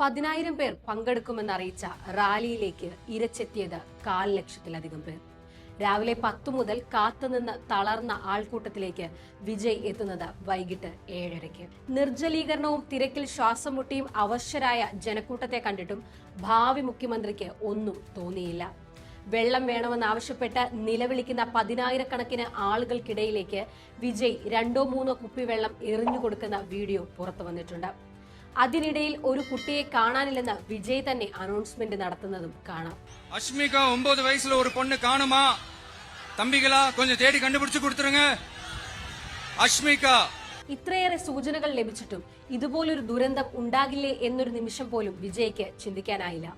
പതിനായിരം പേർ പങ്കെടുക്കുമെന്ന് അറിയിച്ച റാലിയിലേക്ക് ഇരച്ചെത്തിയത് കാൽ ലക്ഷത്തിലധികം പേർ. രാവിലെ പത്തു മുതൽ കാത്തുനിന്ന് തളർന്ന ആൾക്കൂട്ടത്തിലേക്ക് വിജയ് എത്തുന്നത് വൈകിട്ട് ഏഴരയ്ക്ക്. നിർജലീകരണവും തിരക്കിൽ ശ്വാസം മുട്ടിയും അവശരായ ജനക്കൂട്ടത്തെ കണ്ടിട്ടും ഭാവി മുഖ്യമന്ത്രിക്ക് ഒന്നും തോന്നിയില്ല. വെള്ളം വേണമെന്നാവശ്യപ്പെട്ട് നിലവിളിക്കുന്ന പതിനായിരക്കണക്കിന് ആളുകൾക്കിടയിലേക്ക് വിജയ് രണ്ടോ മൂന്നോ കുപ്പി വെള്ളം എറിഞ്ഞു കൊടുക്കുന്ന വീഡിയോ പുറത്തു വന്നിട്ടുണ്ട്. അതിനിടയിൽ ഒരു കുട്ടിയെ കാണാനില്ലെന്ന് വിജയ് തന്നെ അനൗൺസ്മെന്റ് നടത്തുന്നതും കാണാം. അഷ്മിക ഒമ്പത് വയസ്സിലെ ഒരു പൊണ്ണ് കാണുമാ. തമ്പികളാ കൊഞ്ചം തേടി കണ്ടുപിടിച്ചു കൊടുത്തിരുങ്ങ അഷ്മിക ഇത്രയേറെ സൂചനകൾ ലഭിച്ചിട്ടും ഇതുപോലൊരു ദുരന്തം ഉണ്ടാകില്ലേ എന്നൊരു നിമിഷം പോലും വിജയ്ക്ക് ചിന്തിക്കാനായില്ല.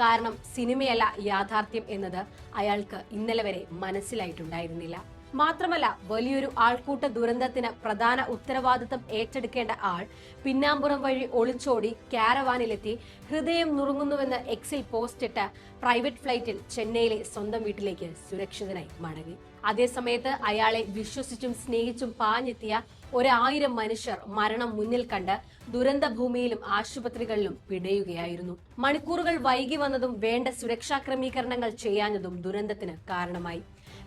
കാരണം സിനിമയല്ല യാഥാർത്ഥ്യം എന്നത് അയാൾക്ക് ഇന്നലെ വരെ മനസ്സിലായിട്ടുണ്ടായിരുന്നില്ല. മാത്രമല്ല വലിയൊരു ആൾക്കൂട്ട ദുരന്തത്തിന് പ്രധാന ഉത്തരവാദിത്തം ഏറ്റെടുക്കേണ്ട ആൾ പിന്നാമ്പുറം വഴി ഒളിച്ചോടി കാരവാനിലെത്തി ഹൃദയം നുറുങ്ങുന്നുവെന്ന് എക്സിൽ പോസ്റ്റിട്ട് പ്രൈവറ്റ് ഫ്ലൈറ്റിൽ ചെന്നൈയിലെ സ്വന്തം വീട്ടിലേക്ക് സുരക്ഷിതനായി മടങ്ങി. അതേസമയത്ത് അയാളെ വിശ്വസിച്ചും സ്നേഹിച്ചും പാഞ്ഞെത്തിയ ഒരായിരം മനുഷ്യർ മരണം മുന്നിൽ കണ്ട് ദുരന്ത ഭൂമിയിലും ആശുപത്രികളിലും പിടയുകയായിരുന്നു. മണിക്കൂറുകൾ വൈകി വന്നതും വേണ്ട സുരക്ഷാ ക്രമീകരണങ്ങൾ ചെയ്യാഞ്ഞതും ദുരന്തത്തിന് കാരണമായി.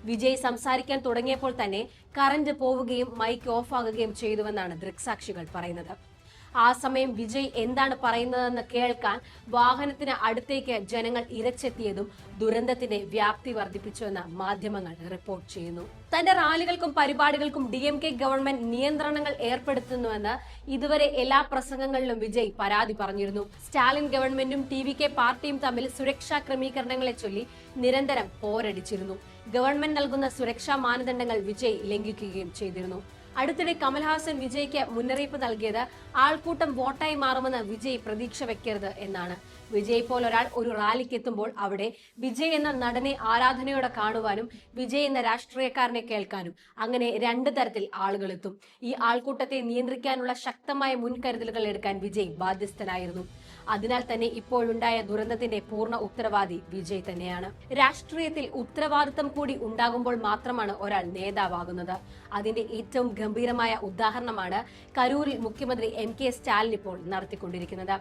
വിജയ് സംസാരിക്കാൻ തുടങ്ങിയപ്പോൾ തന്നെ കറന്റ് പോവുകയും മൈക്ക് ഓഫ് ആകുകയും ചെയ്തുവെന്നാണ് ദൃക്സാക്ഷികൾ പറയുന്നത്. ആ സമയം വിജയ് എന്താണ് പറയുന്നതെന്ന് കേൾക്കാൻ വാഹനത്തിന് അടുത്തേക്ക് ജനങ്ങൾ ഇരച്ചെത്തിയതും ദുരന്തത്തിന്റെ വ്യാപ്തി വർദ്ധിപ്പിച്ചുവെന്ന് മാധ്യമങ്ങൾ റിപ്പോർട്ട് ചെയ്യുന്നു. തന്റെ റാലികൾക്കും പരിപാടികൾക്കും ഡി എം കെ ഗവൺമെന്റ് നിയന്ത്രണങ്ങൾ ഏർപ്പെടുത്തുന്നുവെന്ന് ഇതുവരെ എല്ലാ പ്രസംഗങ്ങളിലും വിജയ് പരാതി പറഞ്ഞിരുന്നു. സ്റ്റാലിൻ ഗവൺമെന്റും ടി വി കെ പാർട്ടിയും തമ്മിൽ സുരക്ഷാ ക്രമീകരണങ്ങളെ ചൊല്ലി നിരന്തരം പോരടിച്ചിരുന്നു. ഗവൺമെന്റ് നൽകുന്ന സുരക്ഷാ മാനദണ്ഡങ്ങൾ വിജയ് ലംഘിക്കുകയും ചെയ്തിരുന്നു. അടുത്തിടെ കമൽഹാസൻ വിജയ്ക്ക് മുന്നറിയിപ്പ് നൽകിയത് ആൾക്കൂട്ടം വോട്ടായി മാറുമെന്ന് വിജയ് പ്രതീക്ഷ വെക്കരുത് എന്നാണ്. വിജയ് പോലൊരാൾ ഒരു റാലിക്ക് എത്തുമ്പോൾ അവിടെ വിജയ് എന്ന നടനെ ആരാധനയോടെ കാണുവാനും വിജയ് എന്ന രാഷ്ട്രീയക്കാരനെ കേൾക്കാനും അങ്ങനെ രണ്ട് തരത്തിൽ ആളുകൾ എത്തും ഈ ആൾക്കൂട്ടത്തെ നിയന്ത്രിക്കാനുള്ള ശക്തമായ മുൻകരുതലുകൾ എടുക്കാൻ വിജയ് ബാധ്യസ്ഥനായിരുന്നു. അതിനാൽ തന്നെ ഇപ്പോഴുണ്ടായ ദുരന്തത്തിന്റെ പൂർണ ഉത്തരവാദി വിജയ് തന്നെയാണ്. രാഷ്ട്രീയത്തിൽ ഉത്തരവാദിത്തം കൂടി ഉണ്ടാകുമ്പോൾ മാത്രമാണ് ഒരാൾ നേതാവാകുന്നത്. അതിന്റെ ഏറ്റവും ഗംഭീരമായ ഉദാഹരണമാണ് കരൂരിൽ മുഖ്യമന്ത്രി എം കെ സ്റ്റാലിൻ ഇപ്പോൾ നടത്തിക്കൊണ്ടിരിക്കുന്നത്.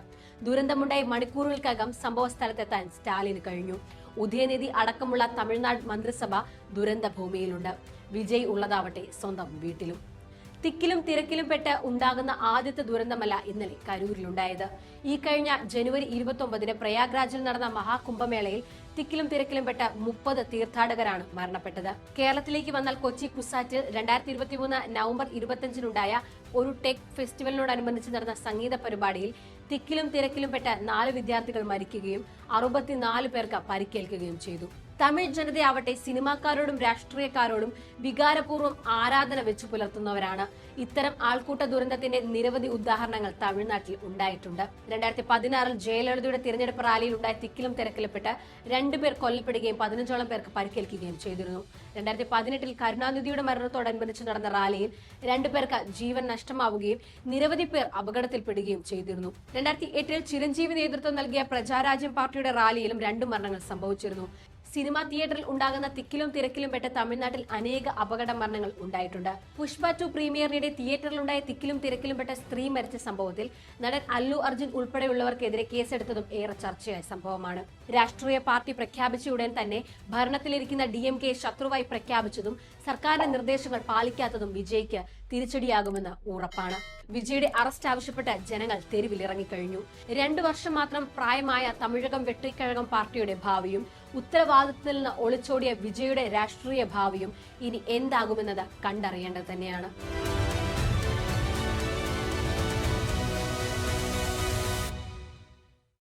ദുരന്തമുണ്ടായി മണിക്കൂറുകൾക്കകം സംഭവ സ്ഥലത്തെത്താൻ സ്റ്റാലിന് കഴിഞ്ഞു. ഉദയനിധി അടക്കമുള്ള തമിഴ്നാട് മന്ത്രിസഭ ദുരന്ത ഭൂമിയിലുണ്ട്. വിജയ് ഉള്ളതാവട്ടെ സ്വന്തം വീട്ടിലും. തിക്കിലും തിരക്കിലും പെട്ട് ഉണ്ടാകുന്ന ആദ്യത്തെ ദുരന്തമല്ല ഇന്നലെ കരൂരിലുണ്ടായത്. ഈ കഴിഞ്ഞ ജനുവരി ഇരുപത്തി ഒമ്പതിന് പ്രയാഗ്രാജിൽ നടന്ന മഹാകുംഭമേളയിൽ തിക്കിലും തിരക്കിലും പെട്ട മുപ്പത് തീർത്ഥാടകരാണ് മരണപ്പെട്ടത്. കേരളത്തിലേക്ക് വന്നാൽ കൊച്ചി കുസാറ്റിൽ രണ്ടായിരത്തി ഇരുപത്തി മൂന്ന് നവംബർ ഇരുപത്തിയഞ്ചിനുണ്ടായ ഒരു ടെക് ഫെസ്റ്റിവലിനോടനുബന്ധിച്ച് നടന്ന സംഗീത പരിപാടിയിൽ തിക്കിലും തിരക്കിലും പെട്ട നാല് വിദ്യാർത്ഥികൾ മരിക്കുകയും അറുപത്തിനാല് പേർക്ക് പരിക്കേൽക്കുകയും ചെയ്തു. തമിഴ് ജനതയാവട്ടെ സിനിമാക്കാരോടും രാഷ്ട്രീയക്കാരോടും വികാരപൂർവം ആരാധന വെച്ചു പുലർത്തുന്നവരാണ്. ഇത്തരം ആൾക്കൂട്ട ദുരന്തത്തിന്റെ നിരവധി ഉദാഹരണങ്ങൾ തമിഴ്നാട്ടിൽ ഉണ്ടായിട്ടുണ്ട്. രണ്ടായിരത്തി പതിനാറിൽ ജയലളിതയുടെ തിരഞ്ഞെടുപ്പ് റാലിയിൽ ഉണ്ടായ തിക്കിലും തിരക്കിലപ്പെട്ട് രണ്ടുപേർ കൊല്ലപ്പെടുകയും പതിനഞ്ചോളം പേർക്ക് പരിക്കേൽക്കുകയും ചെയ്തിരുന്നു. രണ്ടായിരത്തി പതിനെട്ടിൽ കരുണാനിധിയുടെ മരണത്തോടനുബന്ധിച്ച് നടന്ന റാലിയിൽ രണ്ടുപേർക്ക് ജീവൻ നഷ്ടമാവുകയും നിരവധി പേർ അപകടത്തിൽപ്പെടുകയും ചെയ്തിരുന്നു. രണ്ടായിരത്തി എട്ടിൽ ചിരഞ്ജീവി നേതൃത്വം നൽകിയ പ്രജാരാജ്യം പാർട്ടിയുടെ റാലിയിലും രണ്ടു മരണങ്ങൾ സംഭവിച്ചിരുന്നു. സിനിമാ തിയേറ്ററിൽ ഉണ്ടാകുന്ന തിക്കിലും തിരക്കിലും പെട്ട തമിഴ്നാട്ടിൽ അനേക അപകട മരണങ്ങൾ ഉണ്ടായിട്ടുണ്ട്. പുഷ്പ ടു പ്രീമിയറിനിടെ തിയേറ്ററിലുണ്ടായ തിക്കിലും തിരക്കിലും പെട്ട സ്ത്രീ മരിച്ച സംഭവത്തിൽ നടൻ അല്ലു അർജുൻ ഉൾപ്പെടെയുള്ളവർക്കെതിരെ കേസെടുത്തതും ഏറെ ചർച്ചയായ സംഭവമാണ്. രാഷ്ട്രീയ പാർട്ടി പ്രഖ്യാപിച്ച ഉടൻ തന്നെ ഭരണത്തിലിരിക്കുന്ന ഡി എം കെ ശത്രുവായി പ്രഖ്യാപിച്ചതും സർക്കാരിന്റെ നിർദ്ദേശങ്ങൾ പാലിക്കാത്തതും വിജയ്ക്ക് തിരിച്ചടിയാകുമെന്ന് ഉറപ്പാണ്. വിജയുടെ അറസ്റ്റ് ആവശ്യപ്പെട്ട് ജനങ്ങൾ തെരുവിലിറങ്ങിക്കഴിഞ്ഞു. രണ്ടു വർഷം മാത്രം പ്രായമായ തമിഴകം വെട്ടിക്കഴകം പാർട്ടിയുടെ ഭാവിയും ഉത്തരവാദിത്തത്തിൽ നിന്ന് ഒളിച്ചോടിയ വിജയുടെ രാഷ്ട്രീയ ഭാവിയും ഇനി എന്താകുമെന്നത് കണ്ടറിയേണ്ടത് തന്നെയാണ്.